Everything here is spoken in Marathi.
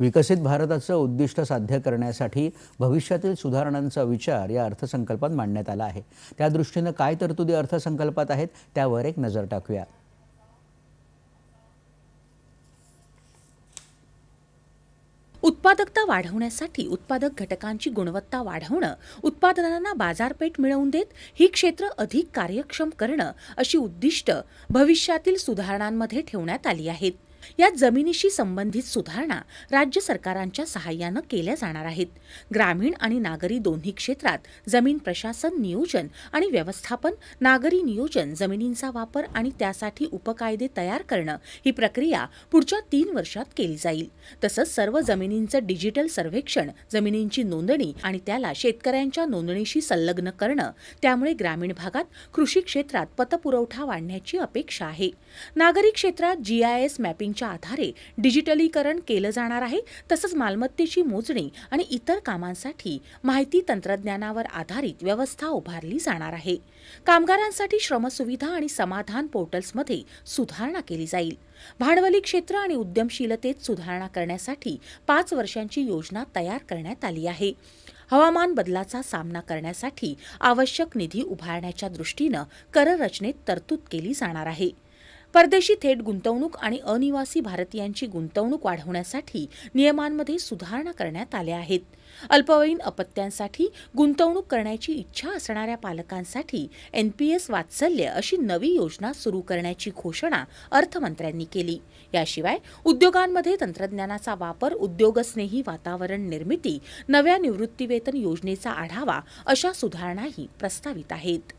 विकसित भारताचं उद्दिष्ट साध्य करण्यासाठी भविष्यातील सुधारणांचा विचार या अर्थसंकल्पात मांडण्यात आला आहे. त्या दृष्टीनं काय तरतुदी अर्थसंकल्पात आहेत त्यावर एक नजर टाकूया. उत्पादकता वाढवण्यासाठी उत्पादक घटकांची गुणवत्ता वाढवणं उत्पादनांना बाजारपेठ मिळवून देत ही क्षेत्र अधिक कार्यक्षम करणं अशी उद्दिष्ट भविष्यातील सुधारणांमध्ये ठेवण्यात आली आहेत. या जमिनीशी संबंधित सुधारणा राज्य सरकारांच्या सहाय्यानं केल्या जाणार आहेत. ग्रामीण आणि नागरी दोन्ही क्षेत्रात जमीन प्रशासन नियोजन आणि व्यवस्थापन नागरी नियोजन जमिनींचा वापर आणि त्यासाठी उपकायदे तयार करणं ही प्रक्रिया पुढच्या तीन वर्षात केली जाईल. तसंच सर्व जमिनींचं डिजिटल सर्वेक्षण जमिनींची नोंदणी आणि त्याला शेतकऱ्यांच्या नोंदणीशी संलग्न करणं त्यामुळे ग्रामीण भागात कृषी क्षेत्रात पतपुरवठा वाढण्याची अपेक्षा आहे. नागरी क्षेत्रात जीआयएस मॅपिंग मॅपिंगच्या आधारे डिजिटलीकरण केलं जाणार आहे. तसंच मालमत्तेची मोजणी आणि इतर कामांसाठी माहिती तंत्रज्ञानावर आधारित व्यवस्था उभारली जाणार आहे. कामगारांसाठी श्रमसुविधा आणि समाधान पोर्टल्समध्ये सुधारणा केली जाईल. भांडवली क्षेत्र आणि उद्यमशीलतेत सुधारणा करण्यासाठी पाच वर्षांची योजना तयार करण्यात आली आहे. हवामान बदलाचा सामना करण्यासाठी आवश्यक निधी उभारण्याच्या दृष्टीनं कररचनेत तरतूद केली जाणार आहे. परदेशी थेट गुंतवणूक आणि अनिवासी भारतीयांची गुंतवणूक वाढवण्यासाठी नियमांमध्ये सुधारणा करण्यात आल्या आहेत. अल्पवयीन अपत्यांसाठी गुंतवणूक करण्याची इच्छा असणाऱ्या पालकांसाठी एनपीएस वात्सल्य अशी नवी योजना सुरू करण्याची घोषणा अर्थमंत्र्यांनी केली. याशिवाय उद्योगांमध्ये तंत्रज्ञानाचा वापर उद्योगस्नेही वातावरण निर्मिती नव्या निवृत्तीवेतन योजनेचा आढावा अशा सुधारणाही प्रस्तावित आहेत.